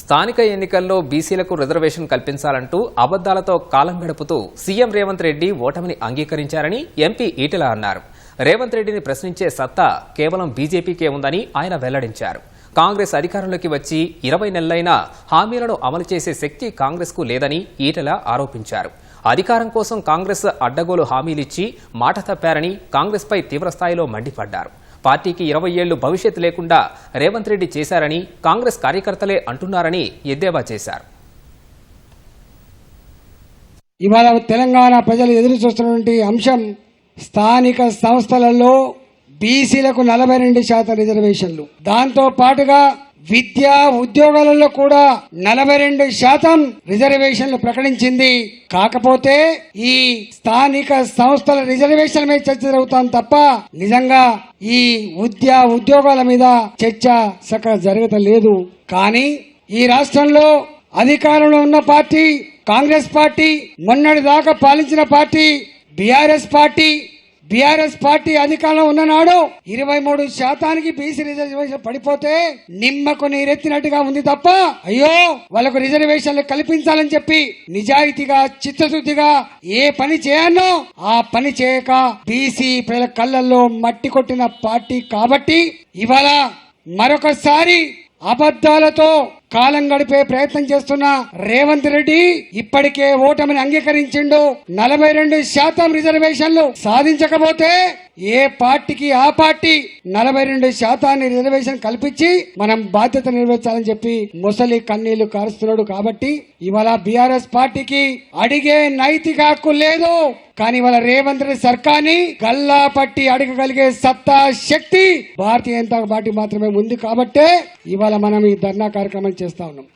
స్థానిక ఎన్నికల్లో బీసీలకు రిజర్వేషన్ కల్పించాలంటూ అబద్దాలతో కాలం గడుపుతూ సీఎం రేవంత్ రెడ్డి ఓటమిని అంగీకరించారని ఎంపీ ఈటెల అన్నారు. రేవంత్ రెడ్డిని ప్రశ్నించే సత్తా కేవలం బీజేపీకే ఉందని ఆయన వెల్లడించారు. కాంగ్రెస్ అధికారంలోకి వచ్చి ఇరవై నెలలైనా హామీలను అమలు చేసే శక్తి కాంగ్రెస్కు లేదని ఈటెల ఆరోపించారు. అధికారం కోసం కాంగ్రెస్ అడ్డగోలు హామీలిచ్చి మాట తప్పారని కాంగ్రెస్పై తీవ్రస్థాయిలో మండిపడ్డారు. పార్టీకి ఇరవై ఏళ్ళు భవిష్యత్ లేకుండా రేవంత్ రెడ్డి చేశారని కాంగ్రెస్ కార్యకర్తలే అంటున్నారని ఎద్దేవా చేశారు. ఇవాళ తెలంగాణ ప్రజలు ఎదురు చూస్తున్నటువంటి అంశం స్థానిక సంస్థలలో బీసీలకు నలభై రెండు శాతం రిజర్వేషన్లు. దాంతో పాటుగా విద్యా ఉద్యోగాలలో కూడా నలభై రెండు శాతం రిజర్వేషన్లు ప్రకటించింది. కాకపోతే ఈ స్థానిక సంస్థల రిజర్వేషన్ మీద చర్చ జరుగుతాం తప్ప నిజంగా ఈ ఉద్యా ఉద్యోగాల మీద చర్చ సక జరగటం లేదు. కానీ ఈ రాష్ట్రంలో అధికారంలో ఉన్న పార్టీ కాంగ్రెస్ పార్టీ మొన్నటి దాకా పాలించిన party BRS party BRS party అధికారంలో ఉన్ననాడు ఇరవై మూడు శాతానికి బీసీ రిజర్వేషన్ పడిపోతే నిమ్మకు నీరెత్తినట్టుగా ఉంది తప్ప అయ్యో వాళ్ళకు రిజర్వేషన్లు కల్పించాలని చెప్పి నిజాయితీగా చిత్తశుద్ధిగా ఏ పని చేయనో ఆ పని చేయక బీసీ ప్రజల కళ్ళల్లో మట్టి కొట్టిన పార్టీ కాబట్టి ఇవాళ మరొకసారి అబద్ధాలతో కాలం గడిపే ప్రయత్నం చేస్తున్న రేవంత్ రెడ్డి ఇప్పటికే ఓటమిని అంగీకరించిండు. నలభై రెండు శాతం రిజర్వేషన్లు సాధించకపోతే ఏ పార్టీకి ఆ పార్టీ నలభై రెండు శాతాన్ని రిజర్వేషన్ కల్పించి మనం బాధ్యత నిర్వహించాలని చెప్పి ముసలి కన్నీళ్ళు కారుస్తున్నాడు కాబట్టి ఇవాళ బీఆర్ఎస్ పార్టీకి అడిగే నైతిక హక్కు లేదు. కానీ ఇవాళ రేవంత్ రెడ్డి సర్కార్ని గల్లా పట్టి అడగగలిగే సత్తా శక్తి భారతీయ జనతా పార్టీ మాత్రమే ఉంది కాబట్టే ఇవాళ మనం ఈ ధర్నా కార్యక్రమం చేస్తా ఉన్నాం.